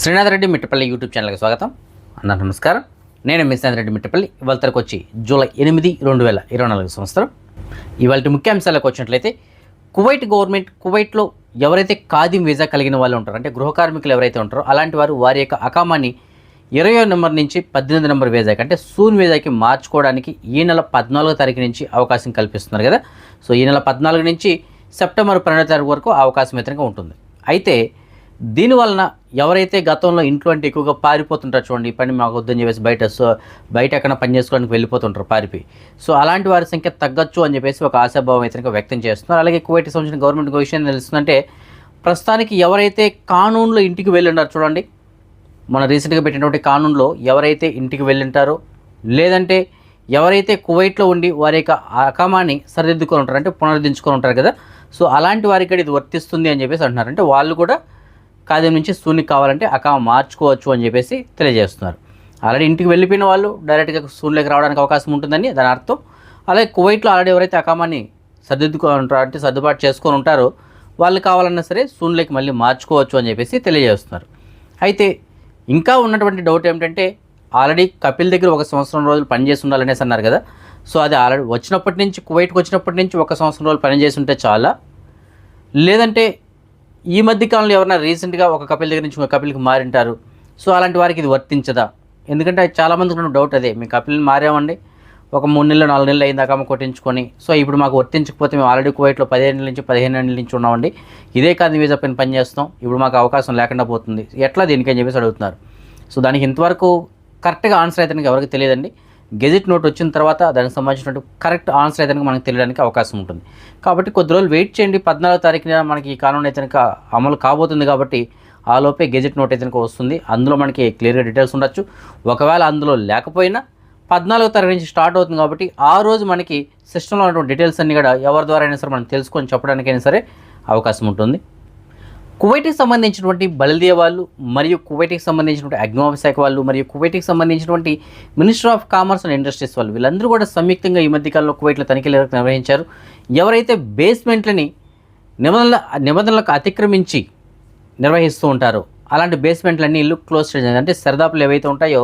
Srinath Reddy Mittapalli YouTube ఛానల్కి స్వాగతం. అందరూ నమస్కారం. నేను మీ శ్రీనాథ్ రెడ్డి మిట్టపల్లి ఇవాళకి వచ్చి జూలై ఎనిమిది రెండు వేల ఇరవై నాలుగు సంవత్సరం. ఇవాళ ముఖ్యాంశాలకు వచ్చినట్లయితే కువైట్ గవర్నమెంట్ కువైట్లో ఎవరైతే ఖాదీం వీసా కలిగిన వాళ్ళు ఉంటారో అంటే గృహ కార్మికులు ఎవరైతే ఉంటారో అలాంటి వారు వారి యొక్క అకామాన్ని ఇరవై నెంబర్ నుంచి పద్దెనిమిది నెంబర్ వీజాకి అంటే సూన్ వీజాకి మార్చుకోవడానికి ఈ నెల పద్నాలుగో తారీఖు నుంచి అవకాశం కల్పిస్తున్నారు కదా. సో ఈ నెల పద్నాలుగు నుంచి సెప్టెంబర్ పన్నెండో తారీఖు వరకు అవకాశం ఇతరంగా ఉంటుంది. అయితే దీనివలన ఎవరైతే గతంలో ఇంట్లో అంటే ఎక్కువగా పారిపోతుంటారు చూడండి పని మాకు వద్దని చెప్పేసి బయట సో బయట ఎక్కడ పని చేసుకోవడానికి వెళ్ళిపోతుంటారు పారిపోయి. సో అలాంటి వారి సంఖ్య తగ్గచ్చు అని చెప్పేసి ఒక ఆశాభావం అయితే వ్యక్తం చేస్తున్నారు. అలాగే కువైట్కి సంబంధించిన గవర్నమెంట్ విషయం తెలుస్తుందంటే ప్రస్తుతానికి ఎవరైతే కానూన్లో ఇంటికి వెళ్ళున్నారు చూడండి మన రీసెంట్గా పెట్టినటువంటి కానూన్లో ఎవరైతే ఇంటికి వెళ్ళింటారో లేదంటే ఎవరైతే కువైట్లో ఉండి వారి యొక్క అకమాన్ని సరిదిద్దుకొని ఉంటారు అంటే పునరుద్ధరించుకొని ఉంటారు కదా సో అలాంటి వారికి ఇది వర్తిస్తుంది అని చెప్పేసి అంటున్నారు. అంటే వాళ్ళు కూడా ఖాదీం నుంచి సూనికి కావాలంటే అకామ మార్చుకోవచ్చు అని చెప్పేసి తెలియజేస్తున్నారు. ఆల్రెడీ ఇంటికి వెళ్ళిపోయిన వాళ్ళు డైరెక్ట్గా సూన్లోకి రావడానికి అవకాశం ఉంటుందని దాని అర్థం. అలాగే కువైట్లో ఆల్రెడీ ఎవరైతే అకామాన్ని సర్దిద్దుకొని అంటే సర్దుబాటు చేసుకొని ఉంటారో వాళ్ళు కావాలన్నా సరే సూన్లోకి మళ్ళీ మార్చుకోవచ్చు అని చెప్పేసి తెలియజేస్తున్నారు. అయితే ఇంకా ఉన్నటువంటి డౌట్ ఏమిటంటే ఆల్రెడీ కపిల్ దగ్గర ఒక సంవత్సరం రోజులు పనిచేసి ఉండాలనేసి అన్నారు కదా. సో అది ఆల్రెడీ వచ్చినప్పటి నుంచి కువైట్కి వచ్చినప్పటి నుంచి ఒక సంవత్సరం రోజులు పనిచేసి ఉంటే చాలా. లేదంటే ఈ మధ్య కాలంలో ఎవరైనా రీసెంట్గా ఒక కపిల్ దగ్గర నుంచి ఒక కపిల్కి మారింటారు. సో అలాంటి వారికి ఇది వర్తించదా? ఎందుకంటే చాలామందికి ఉన్న డౌట్ అదే. మేము కపిల్ని మారామండి. ఒక మూడు నెలలు నాలుగు నెలలు అయిందాక కొట్టించుకొని సో ఇప్పుడు మాకు వర్తించకపోతే మేము ఆల్రెడీ కువైట్లో పదిహేను నెలల నుంచి పదిహేను నెలల నుంచి ఉన్నామండి. ఇదే కాదు వీజా పైన పని చేస్తాం ఇప్పుడు మాకు అవకాశం లేకుండా పోతుంది. ఎట్లా దీనికని చెప్పేసి అడుగుతున్నారు. సో దానికి ఇంతవరకు కరెక్ట్గా ఆన్సర్ అయితే ఎవరికి తెలియదండి. గెజిట్ నోట్ వచ్చిన తర్వాత దానికి సంబంధించినటువంటి కరెక్ట్ ఆన్సర్ అయితే మనకు తెలియడానికి అవకాశం ఉంటుంది. కాబట్టి కొద్ది రోజులు వెయిట్ చేయండి. పద్నాలుగో తారీఖున మనకి ఈ కానూన్ అయితే అమలు కాబోతుంది కాబట్టి ఆ లోపే గెజిట్ నోట్ అయితే వస్తుంది. అందులో మనకి క్లియర్గా డీటెయిల్స్ ఉండొచ్చు. ఒకవేళ అందులో లేకపోయినా పద్నాలుగో తారీఖు నుంచి స్టార్ట్ అవుతుంది కాబట్టి ఆ రోజు మనకి సిస్టంలో ఉన్నటువంటి డీటెయిల్స్ అన్ని కూడా ఎవరి ద్వారా అయినా సరే మనం తెలుసుకొని చెప్పడానికైనా సరే అవకాశం ఉంటుంది. కువైట్కి సంబంధించినటువంటి బలిదే వాళ్ళు మరియు కువైట్కి సంబంధించినటువంటి అగ్నిమాప శాఖ వాళ్ళు మరియు కువైట్కి సంబంధించినటువంటి minister of commerce and industries వాళ్ళు వీళ్ళందరూ కూడా సంయుక్తంగా ఈ మధ్యకాలంలో కువైట్లో తనిఖీలు నిర్వహించారు. ఎవరైతే బేస్మెంట్లని నిబంధనల నిబంధనలకు అతిక్రమించి నిర్వహిస్తూ ఉంటారో అలాంటి బేస్మెంట్లన్నీ ఇల్లు క్లోజ్ చేయడం అంటే సరదాపులు ఏవైతే ఉంటాయో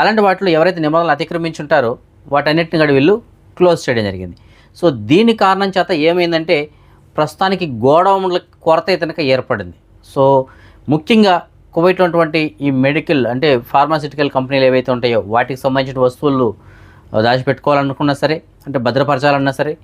అలాంటి వాటిలో ఎవరైతే నిబంధనలు అతిక్రమించి ఉంటారో వాటన్నిటిని కూడా వీళ్ళు క్లోజ్ చేయడం జరిగింది. సో దీని కారణం చేత ఏమైందంటే ప్రస్తుతానికి గోడౌన్ల కొరత అయితే ఏర్పడింది. సో ముఖ్యంగా కువైట్లో ఉన్నటువంటి ఈ మెడికల్ అంటే ఫార్మాసిటికల్ కంపెనీలు ఏవైతే ఉంటాయో వాటికి సంబంధించిన వస్తువులు దాచిపెట్టుకోవాలనుకున్నా సరే అంటే భద్రపరచాలన్నా సరే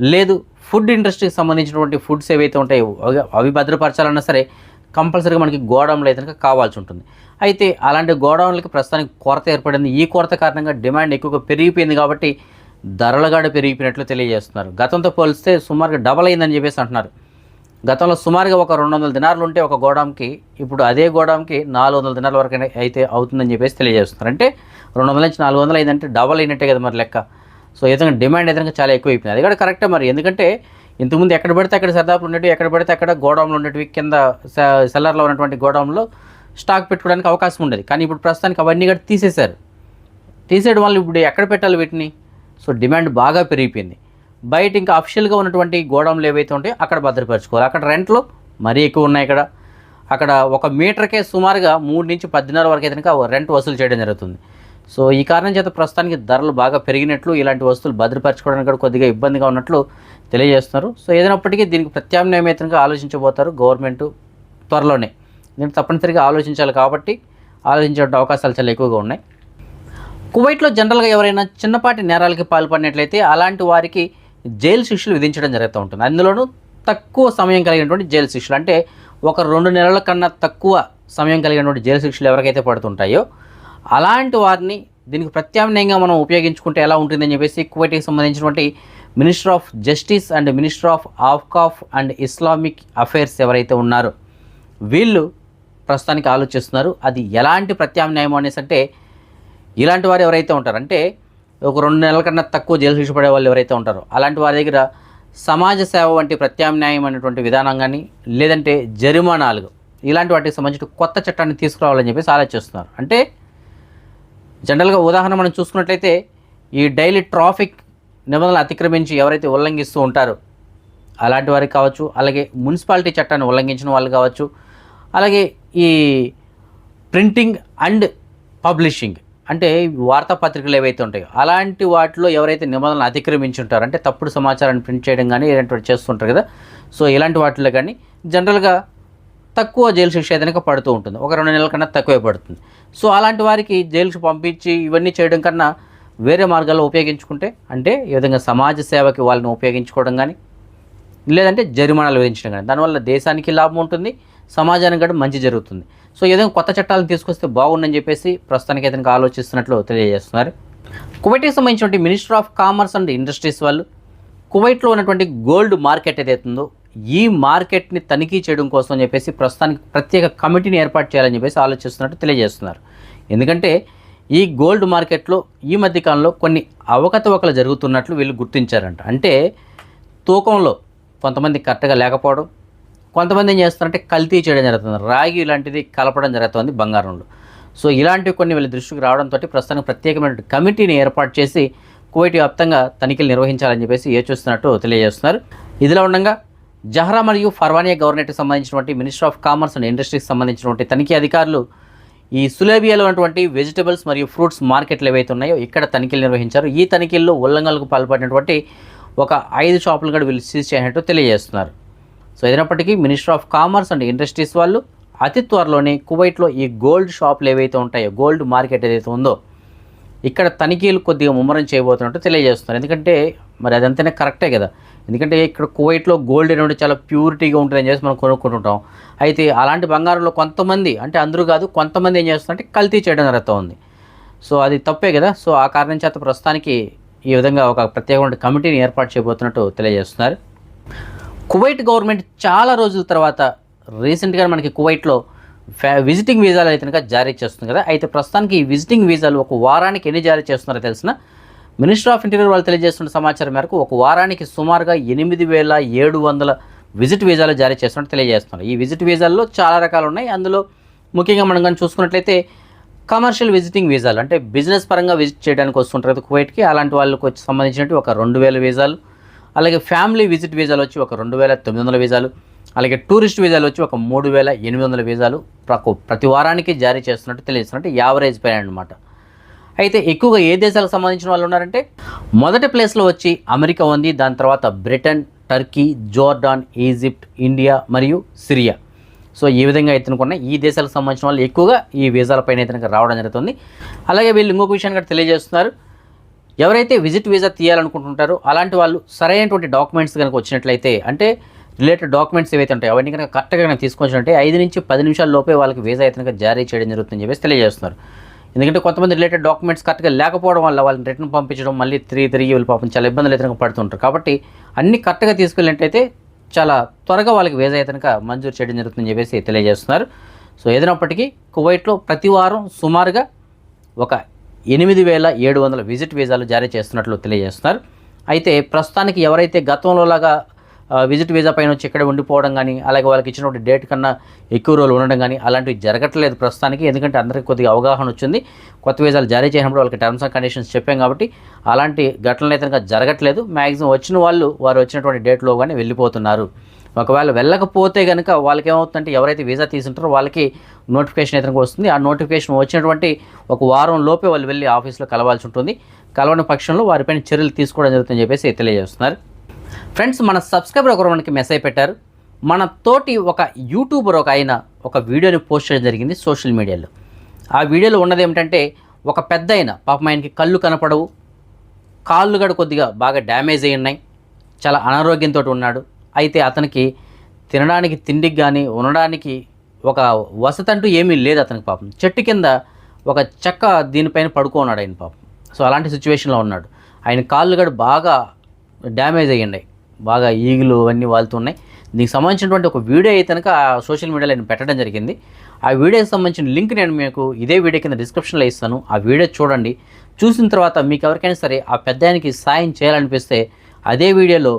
లేదు ఫుడ్ ఇండస్ట్రీకి సంబంధించినటువంటి ఫుడ్స్ ఏవైతే ఉంటాయో అవి- అవి భద్రపరచాలన్నా సరే కంపల్సరీగా మనకి గోడౌన్లు అయితే కావాల్సి ఉంటుంది. అయితే అలాంటి గోడౌన్లకి ప్రస్తుతానికి కొరత ఏర్పడింది. ఈ కొరత కారణంగా డిమాండ్ ఎక్కువగా పెరిగిపోయింది కాబట్టి ధరలు కూడా పెరిగిపోయినట్లు తెలియజేస్తున్నారు. గతంతో పోలిస్తే సుమారుగా డబల్ అయిందని చెప్పేసి అంటున్నారు. గతంలో సుమారుగా ఒక రెండు వందల దినార్లు ఉంటే ఒక గోడాంకి ఇప్పుడు అదే గోడాంకి నాలుగు వందల దినాల వరకు అయితే అవుతుందని చెప్పేసి తెలియజేస్తున్నారు. అంటే రెండు వందల నుంచి నాలుగు వందలు అయిందంటే డబల్ అయినట్టే కదా మరి లెక్క. సో ఏదైనా డిమాండ్ ఏదైనా చాలా ఎక్కువ అయిపోయింది అది కూడా కరెక్టే మరి. ఎందుకంటే ఇంతకుముందు ఎక్కడ పడితే అక్కడ సరదాపులు ఉండేవి ఎక్కడ పడితే అక్కడ గోడౌన్లు ఉండేటివి కింద సెల్లర్లో ఉన్నటువంటి గోడౌన్లో స్టాక్ పెట్టుకోవడానికి అవకాశం ఉండేది. కానీ ఇప్పుడు ప్రస్తుతానికి అవన్నీ కూడా తీసేశారు. తీసేయడం వల్ల ఇప్పుడు ఎక్కడ పెట్టాలి వీటిని? సో డిమాండ్ బాగా పెరిగిపోయింది. బయట ఇంకా అఫిషియల్గా ఉన్నటువంటి గోడౌన్లు ఏవైతే ఉంటాయో అక్కడ భద్రపరచుకోవాలి. అక్కడ రెంట్లు మరీ ఎక్కువ ఉన్నాయి ఇక్కడ. అక్కడ ఒక మీటర్కే సుమారుగా మూడు నుంచి పద్దెనారు వరకు అయితే రెంట్ వసూలు చేయడం జరుగుతుంది. సో ఈ కారణం చేత ప్రస్తుతానికి ధరలు బాగా పెరిగినట్లు ఇలాంటి వస్తువులు భద్రపరచుకోవడానికి కూడా కొద్దిగా ఇబ్బందిగా ఉన్నట్లు తెలియజేస్తున్నారు. సో ఏదైనప్పటికీ దీనికి ప్రత్యామ్నాయం అయితే ఆలోచించబోతారు గవర్నమెంట్ త్వరలోనే. దీన్ని తప్పనిసరిగా ఆలోచించాలి కాబట్టి ఆలోచించే అవకాశాలు చాలా ఎక్కువగా ఉన్నాయి. కువైట్లో జనరల్గా ఎవరైనా చిన్నపాటి నేరాలకి పాల్పడినట్లయితే అలాంటి వారికి జైలు శిక్షలు విధించడం జరుగుతూ ఉంటుంది. అందులోనూ తక్కువ సమయం కలిగినటువంటి జైలు శిక్షలు. అంటే ఒక రెండు నెలల కన్నా తక్కువ సమయం కలిగినటువంటి జైలు శిక్షలు ఎవరికైతే పడుతుంటాయో అలాంటి వారిని దీనికి ప్రత్యామ్నాయంగా మనం ఉపయోగించుకుంటే ఎలా ఉంటుందని చెప్పేసి కువైట్కి సంబంధించినటువంటి minister of justice and minister of ఆఫ్కాఫ్ and Islamic affairs ఎవరైతే ఉన్నారో వీళ్ళు ప్రస్తుతానికి ఆలోచిస్తున్నారు అది ఎలాంటి ప్రత్యామ్నాయం అనేసి అంటే ఇలాంటి వారు ఎవరైతే ఉంటారో? అంటే ఒక రెండు నెలల కన్నా తక్కువ జైలు శిక్ష పడే వాళ్ళు ఎవరైతే ఉంటారో అలాంటి వారి దగ్గర సమాజ సేవ వంటి ప్రత్యామ్నాయమైనటువంటి విధానం కానీ లేదంటే జరిమానాలు ఇలాంటి వాటికి సంబంధించిన కొత్త చట్టాన్ని తీసుకురావాలని చెప్పేసి ఆలోచిస్తున్నారు. అంటే జనరల్గా ఉదాహరణ మనం చూసుకున్నట్లయితే ఈ డైలీ ట్రాఫిక్ నిబంధనలు అతిక్రమించి ఎవరైతే ఉల్లంఘిస్తూ ఉంటారో అలాంటి వారికి కావచ్చు అలాగే మున్సిపాలిటీ చట్టాన్ని ఉల్లంఘించిన వాళ్ళు కావచ్చు అలాగే ఈ ప్రింటింగ్ అండ్ పబ్లిషింగ్ అంటే వార్తాపత్రికలు ఏవైతే ఉంటాయో అలాంటి వాటిలో ఎవరైతే నిబంధనలు అతిక్రమించి ఉంటారో అంటే తప్పుడు సమాచారాన్ని ప్రింట్ చేయడం కానీ ఇలాంటివి చేస్తుంటారు కదా. సో ఇలాంటి వాటిలో కానీ జనరల్గా తక్కువ జైలు శిక్ష ఏదైనా పడుతూ ఉంటుంది. ఒక రెండు నెలల కన్నా తక్కువే పడుతుంది. సో అలాంటి వారికి జైలుకి పంపించి ఇవన్నీ చేయడం కన్నా వేరే మార్గాల్లో ఉపయోగించుకుంటే అంటే ఈ విధంగా సమాజ సేవకి వాళ్ళని ఉపయోగించుకోవడం కానీ లేదంటే జరిమానాలు విధించడం కానీ దానివల్ల దేశానికి లాభం ఉంటుంది సమాజానికి కూడా మంచి జరుగుతుంది. సో ఏదైనా కొత్త చట్టాలను తీసుకొస్తే బాగుందని చెప్పేసి ప్రస్తుతానికి ఏదైనా ఆలోచిస్తున్నట్లు తెలియజేస్తున్నారు. కువైట్కి సంబంధించినటువంటి minister of commerce and industries వాళ్ళు కువైట్లో ఉన్నటువంటి గోల్డ్ మార్కెట్ ఏదైతుందో ఉందో ఈ మార్కెట్ని తనిఖీ చేయడం కోసం అని చెప్పేసి ప్రస్తుతానికి ప్రత్యేక కమిటీని ఏర్పాటు చేయాలని చెప్పేసి ఆలోచిస్తున్నట్టు తెలియజేస్తున్నారు. ఎందుకంటే ఈ గోల్డ్ మార్కెట్లో ఈ మధ్యకాలంలో కొన్ని అవకతవకలు జరుగుతున్నట్లు వీళ్ళు గుర్తించారంట. అంటే తూకంలో కొంతమంది కరెక్ట్గా లేకపోవడం కొంతమంది ఏం చేస్తారంటే కల్తీ చేయడం జరుగుతుంది. రాగి ఇలాంటిది కలపడం జరుగుతుంది బంగారంలో. సో ఇలాంటివి కొన్ని వీళ్ళ దృష్టికి రావడంతో ప్రస్తుతానికి ప్రత్యేకమైన కమిటీని ఏర్పాటు చేసి కువైట్ వ్యాప్తంగా తనిఖీలు నిర్వహించాలని చెప్పేసి ఏ చూస్తున్నట్టు తెలియజేస్తున్నారు. ఇదిలా ఉండగా జహ్రా మరియు ఫర్వానియా గవర్నమెంట్కి సంబంధించినటువంటి మినిస్టర్ ఆఫ్ కామర్స్ అండ్ ఇండస్ట్రీకి సంబంధించినటువంటి తనిఖీ అధికారులు ఈ సులేబియాలో ఉన్నటువంటి వెజిటబుల్స్ మరియు ఫ్రూట్స్ మార్కెట్లు ఏవైతే ఉన్నాయో ఇక్కడ తనిఖీలు నిర్వహించారు. ఈ తనిఖీల్లో ఉల్లంఘనలకు పాల్పడినటువంటి ఒక ఐదు షాపులు కూడా వీళ్ళు సీజ్ చేసినట్టు తెలియజేస్తున్నారు. సో ఏదైనప్పటికీ minister of commerce and industries వాళ్ళు అతి త్వరలోనే కువైట్లో ఈ గోల్డ్ షాపులు ఏవైతే ఉంటాయో గోల్డ్ మార్కెట్ ఏదైతే ఉందో ఇక్కడ తనిఖీలు కొద్దిగా ముమ్మరం చేయబోతున్నట్టు తెలియజేస్తున్నారు. ఎందుకంటే మరి అదంతనే కరెక్టే కదా. ఎందుకంటే ఇక్కడ కువైట్లో గోల్డ్ అనేది చాలా ప్యూరిటీగా ఉంటుందని చేసి మనం కొనుక్కుంటుంటాం. అయితే అలాంటి బంగారంలో కొంతమంది అంటే అందరూ కాదు కొంతమంది ఏం చేస్తున్నారంటే కల్తీ చేయడం జరుగుతూ ఉంది సో అది తప్పే కదా. సో ఆ కారణం చేత ప్రస్తుతానికి ఈ విధంగా ఒక ప్రత్యేకమైన కమిటీని ఏర్పాటు చేయబోతున్నట్టు తెలియజేస్తున్నారు. కువైట్ గవర్నమెంట్ చాలా రోజుల తర్వాత రీసెంట్గా మనకి కువైట్లో ఫ్యా విజిటింగ్ వీసాలు అయితే కనుక జారీ చేస్తుంది కదా. అయితే ప్రస్తుతానికి ఈ విజిటింగ్ వీసాలు ఒక వారానికి ఎన్ని జారీ చేస్తున్నారో తెలిసిన మినిస్టర్ ఆఫ్ ఇంటీరియర్ వాళ్ళు తెలియజేస్తున్న సమాచారం మేరకు ఒక వారానికి సుమారుగా ఎనిమిది వేల ఏడు వందల విజిట్ వీసాలు జారీ చేస్తున్నట్టు తెలియజేస్తున్నారు. ఈ విజిట్ వీసాల్లో చాలా రకాలు ఉన్నాయి. అందులో ముఖ్యంగా మనం కానీ చూసుకున్నట్లయితే కమర్షియల్ విజిటింగ్ వీసాలు అంటే బిజినెస్ పరంగా విజిట్ చేయడానికి వస్తుంటారు కదా కువైట్కి. అలాంటి వాళ్ళకి వచ్చి సంబంధించినట్టు ఒక రెండు వేల వీసాలు అలాగే ఫ్యామిలీ విజిట్ వీజాలు వచ్చి ఒక రెండు వేల తొమ్మిది వందల వీజాలు అలాగే టూరిస్ట్ వీజాలు వచ్చి ఒక మూడు వేల ఎనిమిది వందల వీజాలు ప్రతి వారానికి జారీ చేస్తున్నట్టు తెలియజేస్తున్నట్టు యావరేజ్ పైన అనమాట అయితే ఎక్కువగా ఏ దేశాలకు సంబంధించిన వాళ్ళు ఉన్నారంటే మొదటి ప్లేస్లో వచ్చి అమెరికా ఉంది దాని తర్వాత Britain Turkey Jordan Egypt India మరియు సిరియా. సో ఈ విధంగా ఎత్తునుకున్న ఈ దేశాలకు సంబంధించిన వాళ్ళు ఎక్కువగా ఈ వీజాలపైన అయితే రావడం జరుగుతుంది. అలాగే వీళ్ళు ఇంకొక విషయాన్ని కూడా తెలియజేస్తున్నారు. ఎవరైతే విజిట్ వీసా తీయాలనుకుంటుంటారో అలాంటి వాళ్ళు సరైనటువంటి డాక్యుమెంట్స్ కనుక వచ్చినట్లయితే అంటే రిలేటెడ్ డాక్యుమెంట్స్ ఏవైతే ఉంటాయో అవన్నీ కనుక కరెక్ట్గా కనుక తీసుకొచ్చినట్టే ఐదు నుంచి పది నిమిషాల లోపే వాళ్ళకి వీసా అయితే కనుక జారీ చేయడం జరుగుతుందని చెప్పేసి తెలియజేస్తున్నారు. ఎందుకంటే కొంతమంది రిలేటెడ్ డాక్యుమెంట్స్ కరెక్ట్గా లేకపోవడం వల్ల వాళ్ళని రిటర్న్ పంపించడం మళ్ళీ తిరిగి తిరిగి వీళ్ళు పాపం చాలా ఇబ్బందులు అయితే కనుక పడుతుంటారు. కాబట్టి అన్ని కరెక్ట్గా తీసుకెళ్ళినట్టయితే చాలా త్వరగా వాళ్ళకి వీసా అయితే కనుక మంజూరు చేయడం జరుగుతుందని చెప్పేసి తెలియజేస్తున్నారు. సో ఏదైనప్పటికీ కువైట్లో ప్రతి వారం సుమారుగా ఒక ఎనిమిది వేల ఏడు వందల విజిట్ వీసాలు జారీ చేస్తున్నట్లు తెలియజేస్తున్నారు. అయితే ప్రస్తుతానికి ఎవరైతే గతంలోలాగా విజిట్ వీసా పైన వచ్చి ఇక్కడే ఉండిపోవడం కానీ అలాగే వాళ్ళకి ఇచ్చినటువంటి డేట్ కన్నా ఎక్కువ రోజులు ఉండడం కానీ అలాంటివి జరగట్లేదు ప్రస్తుతానికి. ఎందుకంటే అందరికీ కొద్దిగా అవగాహన వచ్చింది. కొత్త వీసాలు జారీ చేసినప్పుడు వాళ్ళకి టర్మ్స్ అండ్ కండిషన్స్ చెప్పాం కాబట్టి అలాంటి ఘటనలు అయితే జరగట్లేదు. మ్యాక్సిమం వచ్చిన వాళ్ళు వారు వచ్చినటువంటి డేట్లో కానీ వెళ్ళిపోతున్నారు. ఒకవేళ వెళ్ళకపోతే కనుక వాళ్ళకి ఏమవుతుందంటే ఎవరైతే వీసా తీసుంటారో వాళ్ళకి నోటిఫికేషన్ అయితే వస్తుంది. ఆ నోటిఫికేషన్ వచ్చినటువంటి ఒక వారం లోపే వాళ్ళు వెళ్ళి ఆఫీస్లో కలవాల్సి ఉంటుంది. కలవని పక్షంలో వారిపైన చర్యలు తీసుకోవడం జరుగుతుందని చెప్పేసి తెలియజేస్తున్నారు. ఫ్రెండ్స్ మన సబ్స్క్రైబర్ ఒకరు మనకి మెసేజ్ పెట్టారు. మన తోటి ఒక యూట్యూబర్ ఒక ఆయన ఒక వీడియోని పోస్ట్ చేయడం జరిగింది సోషల్ మీడియాలో. ఆ వీడియోలో ఉన్నది ఏమిటంటే ఒక పెద్ద ఆయన పాపం ఆయనకి కళ్ళు కనపడవు. కాళ్ళు కూడా కొద్దిగా బాగా డ్యామేజ్ అయి ఉన్నాయి. చాలా అనారోగ్యంతో ఉన్నాడు. అయితే అతనికి తినడానికి తిండికి కానీ ఉండడానికి ఒక వసతి అంటూ ఏమీ లేదు అతనికి పాపం. చెట్టు కింద ఒక చెక్క దీనిపైన పడుకోన్నాడు ఆయన పాపం. సో అలాంటి సిచ్యువేషన్లో ఉన్నాడు. ఆయన కాళ్ళు కూడా బాగా డ్యామేజ్ అయ్యండి. బాగా ఈగులు అన్నీ వాళ్తున్నాయి. దీనికి సంబంధించినటువంటి ఒక వీడియో అయితే కనుక సోషల్ మీడియాలో నేను పెట్టడం జరిగింది. ఆ వీడియోకి సంబంధించిన లింక్ నేను మీకు ఇదే వీడియో కింద డిస్క్రిప్షన్లో ఇస్తాను. ఆ వీడియో చూడండి. చూసిన తర్వాత మీకు ఎవరికైనా సరే ఆ పెద్ద ఆయనకి సాయం చేయాలనిపిస్తే అదే వీడియోలో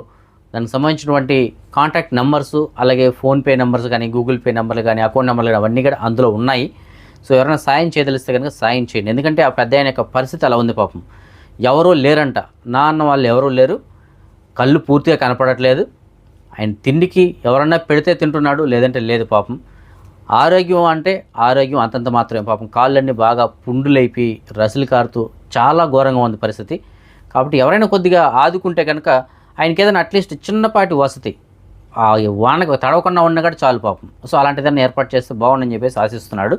దానికి సంబంధించినటువంటి కాంటాక్ట్ నెంబర్స్ అలాగే ఫోన్పే నెంబర్స్ కానీ గూగుల్ పే నెంబర్లు కానీ అకౌంట్ నెంబర్లు కానీ అవన్నీ కూడా అందులో ఉన్నాయి. సో ఎవరైనా సాయం చేయదలిస్తే కనుక సాయం చేయండి. ఎందుకంటే ఆ పెద్ద ఆయన యొక్క పరిస్థితి అలా ఉంది పాపం. ఎవరూ లేరంట. నా అన్న వాళ్ళు ఎవరూ లేరు. కళ్ళు పూర్తిగా కనపడట్లేదు. ఆయన తిండికి ఎవరన్నా పెడితే తింటున్నాడు లేదంటే లేదు పాపం. ఆరోగ్యం అంటే ఆరోగ్యం అంతంత మాత్రమే పాపం. కాళ్ళన్నీ బాగా పుండులైపి రసులు కారుతూ చాలా ఘోరంగా ఉంది పరిస్థితి. కాబట్టి ఎవరైనా కొద్దిగా ఆదుకుంటే కనుక ఆయనకి ఏదైనా అట్లీస్ట్ చిన్నపాటి వసతి. ఆ వానకు తడవకుండా ఉన్నా కూడా చాలు పాపం. సో అలాంటిదన్నీ ఏర్పాటు చేస్తే బాగుండని చెప్పేసి ఆశిస్తున్నాడు.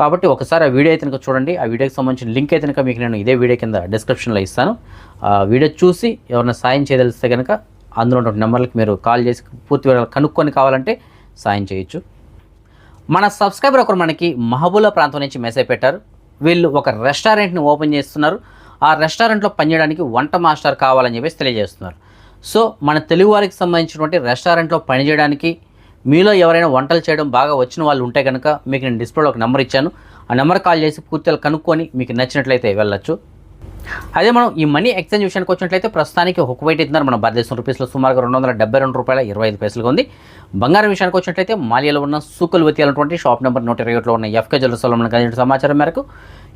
కాబట్టి ఒకసారి ఆ వీడియో అయితే కనుక చూడండి. ఆ వీడియోకి సంబంధించిన లింక్ అయితే కనుక మీకు నేను ఇదే వీడియో కింద డిస్క్రిప్షన్లో ఇస్తాను. ఆ వీడియో చూసి ఎవరైనా సాయం చేయదలిస్తే కనుక అందులో ఉన్న నెంబర్లకు మీరు కాల్ చేసి పూర్తి వివరాలు కనుక్కొని కావాలంటే సాయం చేయొచ్చు. మన సబ్స్క్రైబర్ ఒకరు మనకి మహబూలా ప్రాంతం నుంచి మెసేజ్ పెట్టారు. వీళ్ళు ఒక రెస్టారెంట్ని ఓపెన్ చేస్తున్నారు. ఆ రెస్టారెంట్లో పనిచేయడానికి వంట మాస్టర్ కావాలని చెప్పేసి తెలియజేస్తున్నారు. సో మన తెలుగు వారికి సంబంధించినటువంటి రెస్టారెంట్లో పనిచేయడానికి మీలో ఎవరైనా వంటలు చేయడం బాగా వచ్చిన వాళ్ళు ఉంటే కనుక మీకు నేను డిస్ప్లేలో ఒక నెంబర్ ఇచ్చాను. ఆ నెంబర్ కాల్ చేసి పూర్తిగా కనుక్కొని మీకు నచ్చినట్లయితే వెళ్ళొచ్చు. అదే మనం ఈ మనీ ఎక్స్చేంజ్ విషయానికి వచ్చినట్లయితే ప్రస్తుతానికి ఒక కువైట్ ఇస్తున్నారు. మన భారతదేశం రూపీస్లో సుమారుగా రెండు వందల డెబ్బై రెండు రూపాయల ఇరవై ఐదు పైసలుగా ఉంది. బంగారం విషయానికి వచ్చినట్లయితే మాలియాలో ఉన్న సూకులు వెతియాలన్నటువంటి షాప్ నెంబర్ నూట ఇరవై ఒకటిలో ఉన్న ఎఫ్కే జ్యువెల్స్లో మనకు అందించిన సమాచారం మేరకు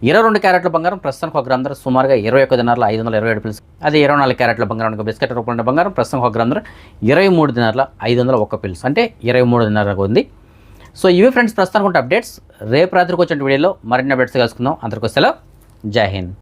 ఇరవై రెండు క్యారెట్ల బంగారం ప్రస్తుతానికి ఒక గ్రామ ధర సుమారుగా ఇరవై ఒక దినారుల ఐదు వందల ఇరవై ఏడు పిల్స్ అదే ఇరవై నాలుగు క్యారెట్ల బంగారం బిస్కెట్ రూపంలో బంగారం ప్రస్తుతం ఒక గ్రామ ధర ఇరవై మూడు దినారుల ఐదు వందల ఒక్క పిల్స్ అంటే ఇరవై మూడు దినార్లకు ఉంది. సో ఇవి ఫ్రెండ్స్ ప్రస్తుతానికి ఉంటే అప్డేట్స్ రేపు రాత్రికి వచ్చిన వీడియోలో మరిన్ని అప్డేట్స్ కలుసుకుందాం. అందరికీ సెలవు. జై హింద్.